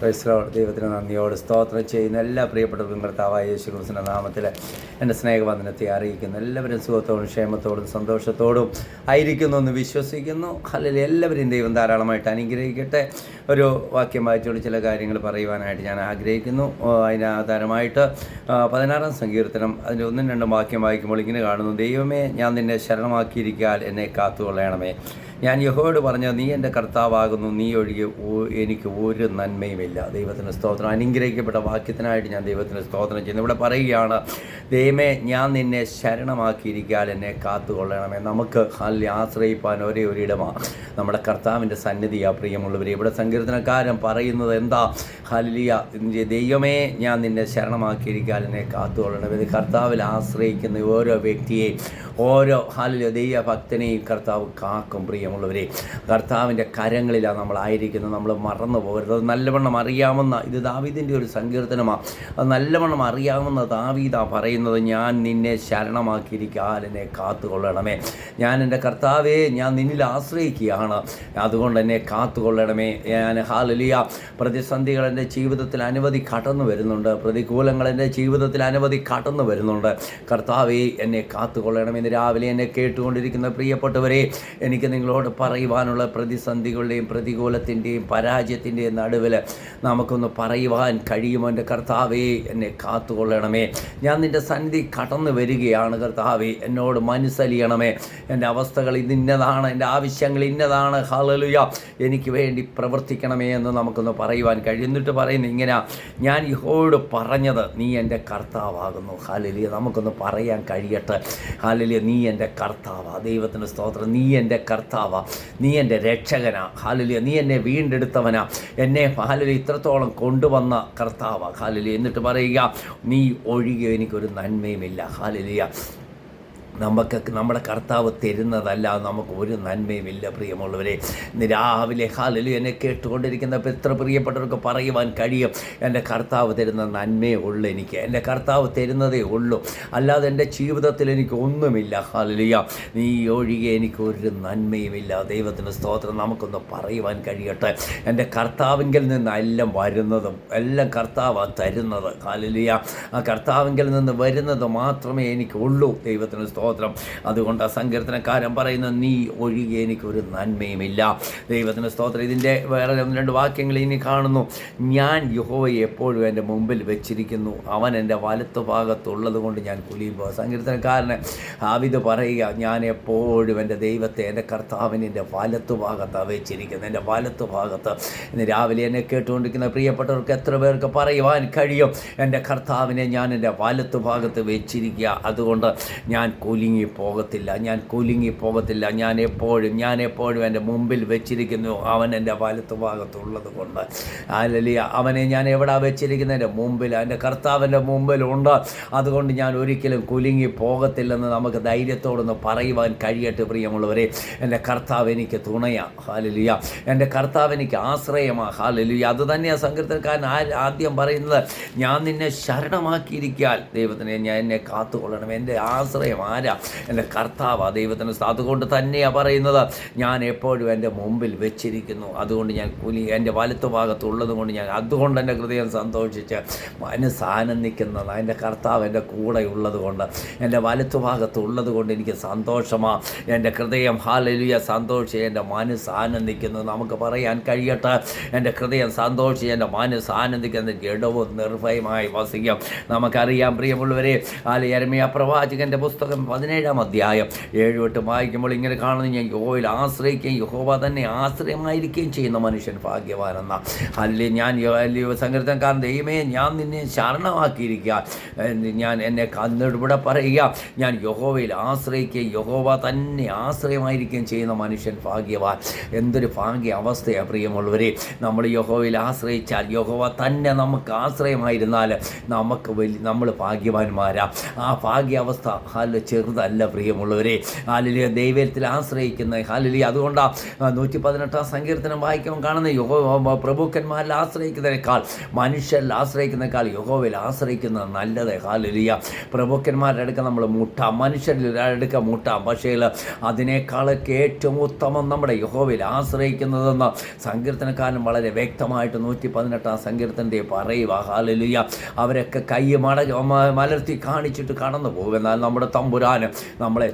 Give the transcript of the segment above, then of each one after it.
ക്രൈസ്തവ ദൈവത്തിന് നന്ദിയോട് സ്തോത്രം ചെയ്യുന്ന എല്ലാ പ്രിയപ്പെട്ട കർത്താവായ യേശു ക്രിസ്തുവിന്റെ നാമത്തിൽ എന്റെ സ്നേഹവന്ദനത്തെ അറിയിക്കുന്നു. എല്ലാവരും സുഖത്തോടും ക്ഷേമത്തോടും സന്തോഷത്തോടും ആയിരിക്കുന്നു എന്ന് വിശ്വസിക്കുന്നു. അല്ലെങ്കിൽ എല്ലാവരും ദൈവം ധാരാളമായിട്ട് അനുഗ്രഹിക്കട്ടെ. ഒരു വാക്യം വായിച്ചുകൊണ്ട് ചില കാര്യങ്ങൾ പറയുവാനായിട്ട് ഞാൻ ആഗ്രഹിക്കുന്നു. അതിനാധാരമായിട്ട് പതിനാറാം സങ്കീർത്തനം അതിന്റെ ഒന്നും രണ്ടും വാക്യം വായിക്കുമ്പോൾ ഇങ്ങനെ കാണുന്നു. ദൈവമേ ഞാൻ നിന്നെ ശരണമാക്കിയിരിക്കാൻ എന്നെ കാത്തുകൊള്ളണമേ. ഞാൻ യഹോയോട് പറഞ്ഞു നീ എന്റെ കർത്താവാകുന്നു നീ ഒഴികെ എനിക്ക് ഒരു നന്മയുമില്ല. ദൈവത്തിന് സ്തോത്രം. അനുഗ്രഹിക്കപ്പെട്ട വാക്യത്തിനായിട്ട് ഞാൻ ദൈവത്തിന് സ്തോത്രം ചെയ്യുന്നു. ഇവിടെ പറയുകയാണ് ദൈവമേ ഞാൻ നിന്നെ ശരണമാക്കിയിരിക്കാൻ എന്നെ കാത്തുകൊള്ളണമേ. നമുക്ക് അല്ലെ ആശ്രയിപ്പാൻ ഒരേ ഒരു ഇടമാണ് നമ്മുടെ കർത്താവിന്റെ സന്നിധിയാ പ്രിയമുള്ളവർ ഇവിടെ സങ്കീർത്തനക്കാരൻ പറയുന്നത് എന്താ? ഹലിയ ദൈവമേ ഞാൻ നിന്നെ ശരണമാക്കിയിരിക്കാൻ എന്നെ കാത്തുകൊള്ളണം ഇത് കർത്താവിൽ ആശ്രയിക്കുന്ന ഓരോ വ്യക്തിയെയും ഓരോ ഹാലിയ ദൈവ ഭക്തനെയും കർത്താവ് കാക്കും പ്രിയമുള്ളവരെ കർത്താവിന്റെ കരങ്ങളിലാണ് നമ്മളായിരിക്കുന്നത് നമ്മൾ മറന്നു പോകരുത്. അത് നല്ലവണ്ണം അറിയാവുന്ന ഇത് ദാവീദിന്റെ ഒരു സങ്കീർത്തനമാണ് അത് നല്ലവണ്ണം അറിയാവുന്ന ദാവീദ പറയുന്നത് ഞാൻ നിന്നെ ശരണമാക്കിയിരിക്കാൻ എന്നെ കാത്തുകൊള്ളണമേ. ഞാൻ എന്റെ കർത്താവെ ഞാൻ നിന്നിൽ ആശ്രയിക്കുകയാണ്. അതുകൊണ്ട് എന്നെ കാത്തുകൊള്ളണമേ. ഞാൻ ഹാലലിയ പ്രതിസന്ധികൾ എന്റെ ജീവിതത്തിൽ അനവധി കടന്നു വരുന്നുണ്ട്. പ്രതികൂലങ്ങൾ എന്റെ ജീവിതത്തിൽ അനവധി കടന്നു വരുന്നുണ്ട്. കർത്താവേ എന്നെ കാത്തുകൊള്ളണം ഇന്ന് രാവിലെ എന്നെ കേട്ടുകൊണ്ടിരിക്കുന്ന പ്രിയപ്പെട്ടവരെ എനിക്ക് നിങ്ങളോട് പറയുവാനുള്ള പ്രതിസന്ധികളുടെയും പ്രതികൂലത്തിന്റെയും പരാജയത്തിന്റെയും നടുവിൽ നമുക്കൊന്ന് പറയുവാൻ കഴിയുമോ? എന്റെ കർത്താവേ എന്നെ കാത്തുകൊള്ളണമേ. ഞാൻ നിന്റെ സന്ധി കടന്നു വരികയാണ് കർത്താവേ. എന്നോട് മനസ്സലിയണമേ. എന്റെ അവസ്ഥകൾ ഇതിന്നതാണ് എന്റെ ആവശ്യങ്ങൾ ഇന്നതാണ്. ഹലലുയ എനിക്ക് വേണ്ടി പ്രവർത്തിക്കണമേ എന്ന് നമുക്കൊന്ന് പറയുവാൻ കഴിയും. പറയുന്നു ഇങ്ങനെ ഞാൻ ഇഹോയോട് പറഞ്ഞത് നീ എന്റെ കർത്താവാകുന്നു. ഹാലലിയ നമുക്കൊന്ന് പറയാൻ കഴിയട്ടെ. ഹാലലിയ നീ എന്റെ കർത്താവാ. ദൈവത്തിന്റെ സ്തോത്രം. നീ എന്റെ കർത്താവാ. നീ എന്റെ രക്ഷകനാ. ഹാലലിയ. നീ എന്നെ വീണ്ടെടുത്തവനാ. എന്നെ ഹാലലി ഇത്രത്തോളം കൊണ്ടുവന്ന കർത്താവാ. ഹാലലിയ. എന്നിട്ട് പറയുക നീ ഒഴികെ എനിക്കൊരു നന്മയുമില്ല. ഹാലലിയ. നമുക്ക് നമ്മുടെ കർത്താവ് തരുന്നതല്ല നമുക്ക് ഒരു നന്മയുമില്ല പ്രിയമുള്ളവരെ. രാവിലെ ഹാലലു എന്നെ കേട്ടുകൊണ്ടിരിക്കുന്ന എത്ര പ്രിയപ്പെട്ടവർക്ക് പറയുവാൻ കഴിയും. എന്റെ കർത്താവ് തരുന്ന നന്മയേ ഉള്ളൂ എനിക്ക്. എന്റെ കർത്താവ് തരുന്നതേ ഉള്ളൂ. അല്ലാതെ എന്റെ ജീവിതത്തിൽ എനിക്ക് ഒന്നുമില്ല. ഹാലലിയ നീ ഒഴികെ എനിക്ക് ഒരു നന്മയുമില്ല. ദൈവത്തിന് സ്തോത്രം. നമുക്കൊന്ന് പറയുവാൻ കഴിയട്ടെ. എന്റെ കർത്താവിങ്കിൽ നിന്ന് എല്ലാം വരുന്നതും എല്ലാം കർത്താവ് തരുന്നത്. ഹാലലിയ ആ കർത്താവിങ്കിൽ നിന്ന് വരുന്നത് മാത്രമേ എനിക്കുള്ളൂ. ദൈവത്തിന് സ്തോത്രം അതുകൊണ്ട് ആ സങ്കീർത്തനക്കാരൻ പറയുന്ന നീ ഒഴികെ എനിക്കൊരു നന്മയുമില്ല. ദൈവത്തിന് സ്തോത്രം. ഇതിന്റെ വേറെ ഒന്ന് രണ്ട് വാക്യങ്ങൾ ഇനി കാണുന്നു. ഞാൻ യഹോവയെ എപ്പോഴും എന്റെ മുമ്പിൽ വെച്ചിരിക്കുന്നു. അവൻ എന്റെ വലത്ത് ഭാഗത്തുള്ളത് കൊണ്ട് ഞാൻ കുലിയുമ്പോൾ. സങ്കീർത്തനക്കാരന് ആവിത് പറയുക ഞാൻ എപ്പോഴും എന്റെ ദൈവത്തെ എന്റെ കർത്താവിന് എന്റെ വലത്ത് ഭാഗത്താണ് വെച്ചിരിക്കുന്നത്. എന്റെ വലത്ത് ഭാഗത്ത്. ഇന്ന് രാവിലെ എന്നെ കേട്ടുകൊണ്ടിരിക്കുന്ന പ്രിയപ്പെട്ടവർക്ക് എത്ര പേർക്ക് പറയുവാൻ കഴിയും? എന്റെ കർത്താവിനെ ഞാൻ എന്റെ വലത്ത് ഭാഗത്ത് വെച്ചിരിക്കുക. അതുകൊണ്ട് ഞാൻ കുലുങ്ങി പോകത്തില്ല ഞാൻ കുലുങ്ങി പോകത്തില്ല ഞാൻ എപ്പോഴും ഞാൻ എപ്പോഴും എന്റെ മുമ്പിൽ വെച്ചിരിക്കുന്നു. അവൻ എന്റെ വലത്ത് ഭാഗത്തുള്ളത് കൊണ്ട്. അല്ലലിയ അവനെ ഞാൻ എവിടെ വെച്ചിരിക്കുന്നത്? എന്റെ മുമ്പിൽ. എന്റെ കർത്താവിന്റെ മുമ്പിലുണ്ട്. അതുകൊണ്ട് ഞാൻ ഒരിക്കലും കുലുങ്ങി പോകത്തില്ലെന്ന് നമുക്ക് ധൈര്യത്തോടൊന്ന് പറയുവാൻ കഴിയട്ടെ പ്രിയമുള്ളവരെ. എന്റെ കർത്താവ് എനിക്ക് തുണയാ. ഹാലലിയ എന്റെ കർത്താവ് എനിക്ക് ആശ്രയമാ. ഹാലലിയ അത് തന്നെയാണ് സങ്കീർത്തനക്കാരൻ ആദ്യം പറയുന്നത്? ഞാൻ നിന്നെ ശരണമാക്കിയിരിക്കാൻ ദൈവത്തിനെ ഞാൻ എന്നെ കാത്തുകൊള്ളണം. എന്റെ ആശ്രയം ആരാ എന്റെ കർത്താവാ ദൈവത്തിന് അതുകൊണ്ട് തന്നെയാണ് പറയുന്നത്. ഞാൻ എപ്പോഴും എന്റെ മുമ്പിൽ വെച്ചിരിക്കുന്നു. അതുകൊണ്ട് ഞാൻ കുലി എന്റെ വലത്തു ഭാഗത്തുള്ളത് കൊണ്ട് ഞാൻ അതുകൊണ്ട് എന്റെ ഹൃദയം സന്തോഷിച്ച് മനസ്സ് ആനന്ദിക്കുന്നത്. എന്റെ കർത്താവ് എന്റെ കൂടെ ഉള്ളത് കൊണ്ട് എന്റെ വലത്തു ഭാഗത്തുള്ളത് കൊണ്ട് എനിക്ക് സന്തോഷമാണ് എന്റെ ഹൃദയം ഹാലലിയ സന്തോഷിച്ച് എന്റെ മനസ്സ് ആനന്ദിക്കുന്നു. നമുക്ക് പറയാൻ കഴിയട്ടെ. എന്റെ ഹൃദയം സന്തോഷിച്ച് എന്റെ മനസ്സ് ആനന്ദിക്കുന്ന ജഡവും നിർഭയമായി വസിക്കും. നമുക്കറിയാം പ്രിയമുള്ളവരെ ആല യരമിയ പ്രവാചകന്റെ പുസ്തകം പതിനേഴാം അധ്യായം. ഏഴ് എട്ട് വായിക്കുമ്പോൾ ഇങ്ങനെ കാണുന്നത് ഞാൻ യഹോവയിൽ ആശ്രയിക്കുകയും യഹോവ തന്നെ ആശ്രയമായിരിക്കുകയും ചെയ്യുന്ന മനുഷ്യൻ ഭാഗ്യവാനെന്ന. അല്ലേ ഞാൻ സങ്കീർത്തനക്കാരൻ ദൈവമേ ഞാൻ നിന്നെ ശരണമാക്കിയിരിക്കുക. ഞാൻ എന്നെ കന്നിട്ട് ഇവിടെ പറയുക ഞാൻ യഹോവയിൽ ആശ്രയിക്കുകയും യഹോവ തന്നെ ആശ്രയമായിരിക്കുകയും ചെയ്യുന്ന മനുഷ്യൻ ഭാഗ്യവാൻ. എന്തൊരു ഭാഗ്യ അവസ്ഥയാണ് പ്രിയമുള്ളവരെ. നമ്മൾ യഹോവയിൽ ആശ്രയിച്ചാൽ യഹോവ തന്നെ നമുക്ക് ആശ്രയമായിരുന്നാൽ നമുക്ക് വലിയ നമ്മൾ ഭാഗ്യവാന്മാരാ. ആ ഭാഗ്യാവസ്ഥ അല്ല ചെറു ചെറുതല്ല പ്രിയമുള്ളവരെ. ഹാലലിയ ദൈവത്തിൽ ആശ്രയിക്കുന്ന ഹാലലിയ. അതുകൊണ്ടാണ് നൂറ്റി പതിനെട്ടാം സങ്കീർത്തനം വായിക്കുമ്പോൾ കാണുന്ന യോഗ പ്രഭുക്കന്മാരിൽ ആശ്രയിക്കുന്നതിനേക്കാൾ മനുഷ്യരിൽ ആശ്രയിക്കുന്നതിനേക്കാൾ യഹോവയിൽ ആശ്രയിക്കുന്നത് നല്ലത് ഹാലിലിയ. പ്രഭുക്കന്മാരുടെ അടുക്ക നമ്മൾ മുട്ടാം മനുഷ്യരിൽ അടുക്ക മുട്ടാം. പക്ഷേ അതിനേക്കാളൊക്കെ ഏറ്റവും ഉത്തമം നമ്മുടെ യഹോവയിൽ ആശ്രയിക്കുന്നതെന്ന് സങ്കീർത്തനക്കാരൻ വളരെ വ്യക്തമായിട്ട് നൂറ്റി പതിനെട്ടാം സങ്കീർത്തന്റെ പറയുക ഹാലിലിയ. അവരൊക്കെ കൈ മട മലർത്തി കാണിച്ചിട്ട് കടന്നു പോകും എന്നാൽ നമ്മുടെ തമ്പുരാന് നമ്മളെ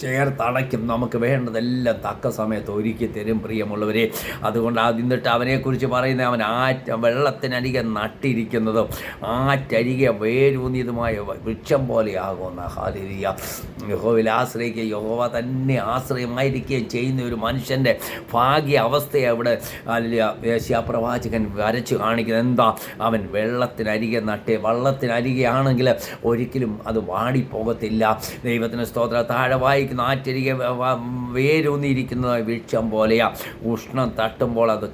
ചേർത്തടയ്ക്കും. നമുക്ക് വേണ്ടതെല്ലാം തക്ക സമയത്ത് ഒരുക്കി തരും പ്രിയമുള്ളവരെ. അതുകൊണ്ട് അതിന്നിട്ട് അവനെക്കുറിച്ച് പറയുന്ന അവൻ ആറ്റ വെള്ളത്തിനരികെ നട്ടിരിക്കുന്നതും ആറ്റരികെ വേരൂന്നിയതുമായ വൃക്ഷം പോലെയാകുന്ന ഹാലിരിയ യഹോവിൽ ആശ്രയിക്കുക യഹോവ തന്നെ ആശ്രയമായിരിക്കുകയും ചെയ്യുന്ന ഒരു മനുഷ്യന്റെ ഭാഗ്യ അവസ്ഥയെ അവിടെ അല്ല വേശ്യാപ്രവാചകൻ വരച്ചു കാണിക്കുന്നത്. എന്താ? അവൻ വെള്ളത്തിനരികെ നട്ടേ വള്ളത്തിനരികെയാണെങ്കിൽ ഒരിക്കലും അത് വാടിപ്പോകത്തില്ല. ദൈവത്തിന് സ്തോത്ര. താഴെ വായിക്കുന്ന ആറ്റരികെ വ- വ- വേരൂന്നിയിരിക്കുന്ന വൃക്ഷം പോലെയാ. ഉഷ്ണം തട്ടുമ്പോൾ അത്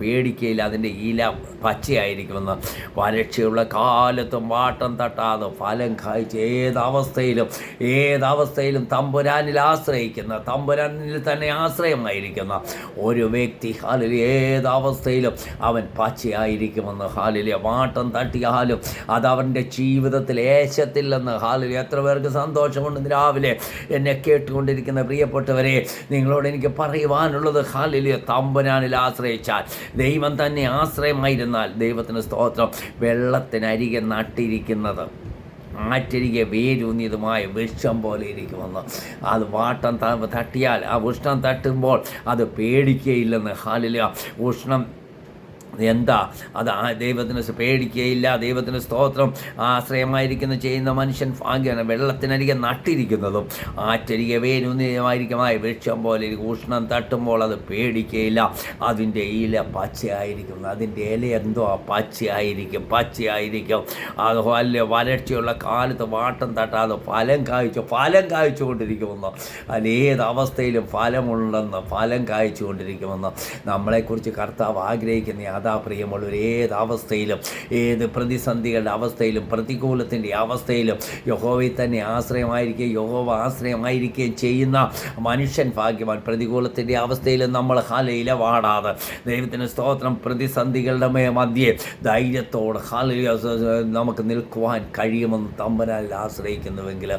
പേടിക്കയിൽ അതിന്റെ ഇല പച്ചയായിരിക്കുമെന്ന്. വരക്ഷയുള്ള കാലത്തും വാട്ടം തട്ടാതെ ഫലം കായ്ച്ച് ഏതവസ്ഥയിലും ഏതവസ്ഥയിലും തമ്പുരാനിൽ ആശ്രയിക്കുന്ന തമ്പുരാനിൽ തന്നെ ആശ്രയമായിരിക്കുന്ന ഒരു വ്യക്തി ഹാലിൽ ഏതവസ്ഥയിലും അവൻ പച്ചയായിരിക്കുമെന്ന് ഹാലിലെ. വാട്ടം തട്ടിയാലും അത് അവന്റെ ജീവിതത്തിൽ ഏശത്തില്ലെന്ന് ഹാലിൽ എത്ര പേർക്ക് സന്തോഷമുണ്ട് രാവിലെ എന്നെ കേട്ടുകൊണ്ടിരിക്കുന്ന പ്രിയപ്പെട്ടവരെ നിങ്ങളോട് എനിക്ക് പറയുവാനുള്ളത് ഹാലിലെ തമ്പനാനിൽ ആശ്രയിച്ചാൽ. ദൈവം തന്നെ ആശ്രയമായിരുന്നാൽ ദൈവത്തിന് സ്തോത്രം. വെള്ളത്തിനരികെ നട്ടിരിക്കുന്നത് ആറ്റരികെ വേരൂന്നിയതുമായ വൃക്ഷം പോലെ ഇരിക്കുമെന്ന്. അത് വാട്ടം തട്ടിയാൽ ആ ഉഷ്ണം തട്ടുമ്പോൾ അത് പേടിക്കുകയില്ലെന്ന് ഹാലില ഉഷ്ണം എന്താ? അത് ദൈവത്തിന് പേടിക്കുകയില്ല ദൈവത്തിന് സ്തോത്രം. ആശ്രയമായിരിക്കുന്ന ചെയ്യുന്ന മനുഷ്യൻ ഭാഗ്യമാണ്. വെള്ളത്തിനരികെ നട്ടിരിക്കുന്നതും ആറ്റരികെ വേരുന്നതുമായിരിക്കുമായ വൃക്ഷം പോലെ. ഉഷ്ണം തട്ടുമ്പോൾ അത് പേടിക്കുകയില്ല അതിന്റെ ഇല പച്ചയായിരിക്കും. അതിന്റെ ഇല എന്തോ പച്ചയായിരിക്കും. പച്ചയായിരിക്കും. അത് വല്ല വരൾച്ചയുള്ള കാലത്ത് വാട്ടം തട്ടാതെ ഫലം കായ്ച്ചു ഫലം കായ്ച്ചു കൊണ്ടിരിക്കുമെന്ന് അതിൽ ഏത് അവസ്ഥയിലും ഫലമുണ്ടെന്ന് ഫലം കായ്ച്ചുകൊണ്ടിരിക്കുമെന്ന്. നമ്മളെക്കുറിച്ച് കർത്താവ് ആഗ്രഹിക്കുന്ന അതാ പ്രിയമുള്ളവർ ഏത് അവസ്ഥയിലും ഏത് പ്രതിസന്ധികളുടെ അവസ്ഥയിലും പ്രതികൂലത്തിന്റെ അവസ്ഥയിലും യഹോവയിൽ തന്നെ ആശ്രയമായിരിക്കുകയും യഹോവ ആശ്രയമായിരിക്കുകയും ചെയ്യുന്ന മനുഷ്യൻ ഭാഗ്യവാൻ പ്രതികൂലത്തിന്റെ അവസ്ഥയിലും നമ്മൾ ഹലയില വാടാതെ. ദൈവത്തിന് സ്തോത്രം. പ്രതിസന്ധികളുടെ മധ്യേ ധൈര്യത്തോടെ ഹലയില നമുക്ക് നിൽക്കുവാൻ കഴിയുമെന്ന് തമ്പനാലിൽ ആശ്രയിക്കുന്നുവെങ്കിൽ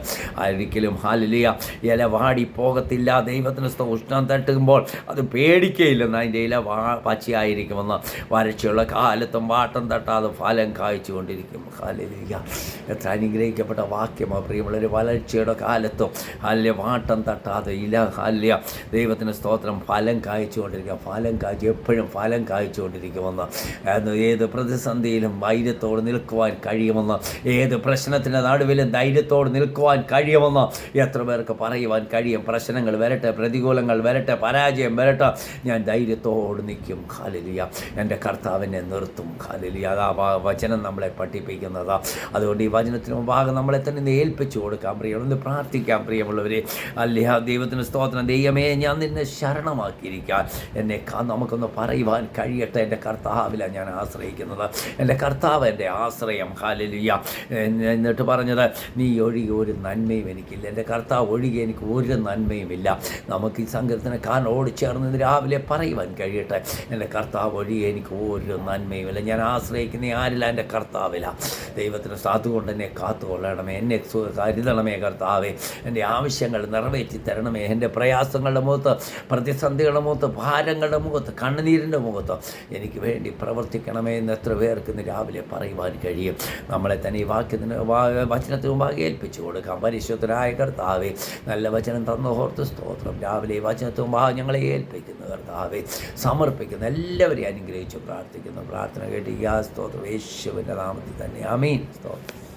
ഒരിക്കലും ഹാലിലിയ ഇല വാടി പോകത്തില്ല. ദൈവത്തിന് ഉഷ്ണം തട്ടുമ്പോൾ അത് പേടിക്കയില്ലെന്ന് അതിന്റെ ഇല വാ പച്ചയായിരിക്കുമെന്ന് വരൾച്ചയുള്ള കാലത്തും വാട്ടം തട്ടാതെ ഫലം കായ്ച്ചുകൊണ്ടിരിക്കും. ഹാലിലിയ എത്ര അനുഗ്രഹിക്കപ്പെട്ട വാക്യമാണ് പ്രിയമുള്ളൊരു വരൾച്ചയുടെ കാലത്തും അല്ലെ വാട്ടം തട്ടാതെ ഇല ഹല്യ ദൈവത്തിന് സ്തോത്രം. ഫലം കായ്ച്ചുകൊണ്ടിരിക്കുക. ഫലം കായ്ച്ചു എപ്പോഴും ഫലം കായ്ച്ചുകൊണ്ടിരിക്കുമെന്ന്. ഏത് പ്രതിസന്ധിയിലും ധൈര്യത്തോട് നിൽക്കുവാൻ കഴിയുമെന്ന്. ഏത് പ്രശ്നത്തിന്റെ നടുവിലും ധൈര്യത്തോട് നിൽക്കുവാൻ കഴിയുമെന്ന്. എത്ര പേർക്ക് പറയുവാൻ കഴിയും? പ്രശ്നങ്ങൾ വരട്ടെ പ്രതികൂലങ്ങൾ വരട്ടെ പരാജയം വരട്ടെ. ഞാൻ ധൈര്യത്തോട് നിൽക്കും. ഖാലിലിയ എന്റെ കർത്താവിനെ നിർത്തും. ഖാലിലിയ അതാ ആ വചനം നമ്മളെ പഠിപ്പിക്കുന്നത്. അതുകൊണ്ട് ഈ വചനത്തിന് മുമ്പാകെ നമ്മളെ തന്നെ ഏൽപ്പിച്ചു കൊടുക്കാം പ്രിയമുള്ള ഒന്ന് പ്രാർത്ഥിക്കാം പ്രിയമുള്ളവരെ. ആ ദൈവത്തിന് സ്തോത്രം. ദൈവമേ ഞാൻ നിന്നെ ശരണമാക്കിയിരിക്കാൻ. എന്നെ നമുക്കൊന്ന് പറയുവാൻ കഴിയട്ടെ. എന്റെ കർത്താവില ഞാൻ ആശ്രയിക്കുന്നത്. എന്റെ കർത്താവ് എന്റെ ആശ്രയം. ഹാലലിയ എന്നിട്ട് പറഞ്ഞത് നീ ഒഴികെ ഒരു നന്മയും എനിക്കില്ല. എന്റെ കർത്താവ് ഒഴികെ എനിക്ക് ഒരു നന്മയുമില്ല നമുക്ക് ഈ സങ്കീർത്തനക്കാരൻ ഓടിച്ചേർന്ന് ഇന്ന് രാവിലെ പറയുവാൻ കഴിയട്ടെ. എന്റെ കർത്താവ് ഒഴികെ എനിക്ക് ഒരു നന്മയുമില്ല ഞാൻ ആശ്രയിക്കുന്ന ആരില്ല? എന്റെ കർത്താവില്ല ദൈവത്തിന് സാധുകൊണ്ട് എന്നെ കാത്തുകൊള്ളണമേ. എന്നെ കരുതണമേ കർത്താവേ. എന്റെ ആവശ്യങ്ങൾ നിറവേറ്റി തരണമേ. എന്റെ പ്രയാസങ്ങളുടെ മുഖത്ത് പ്രതിസന്ധികളുടെ മുഖത്ത് ഭാരങ്ങളുടെ മുഖത്ത് കണ്ണുനീരിന്റെ മുഖത്ത് എനിക്ക് വേണ്ടി പ്രവർത്തിക്കണമേ എന്ന് എത്ര പേർക്ക് ഇന്ന് രാവിലെ പറയുവാൻ കഴിയും. നമ്മളെ തന്നെ ഈ വാക്യത്തിന് വചനത്തിന് മുമ്പാകെ ഏൽപ്പിച്ചു കൊടുക്കാം. പരിശുദ്ധനായ കർത്താവേ നല്ല വചനം തന്ന ഓർത്ത് സ്തോത്രം. രാവിലെ ഈ വചനത്തിന് മുമ്പാകെ ഞങ്ങളെ ഏൽപ്പിക്കുന്നു കർത്താവെ. സമർപ്പിക്കുന്ന എല്ലാവരെയും അനുഗ്രഹിച്ച് പ്രാർത്ഥിക്കുന്നു. പ്രാർത്ഥന കേട്ട് ആ സ്തോത്രം. യേശുവിന്റെ നാമത്തിൽ തന്നെ. അമീൻ സ്തോത്രം.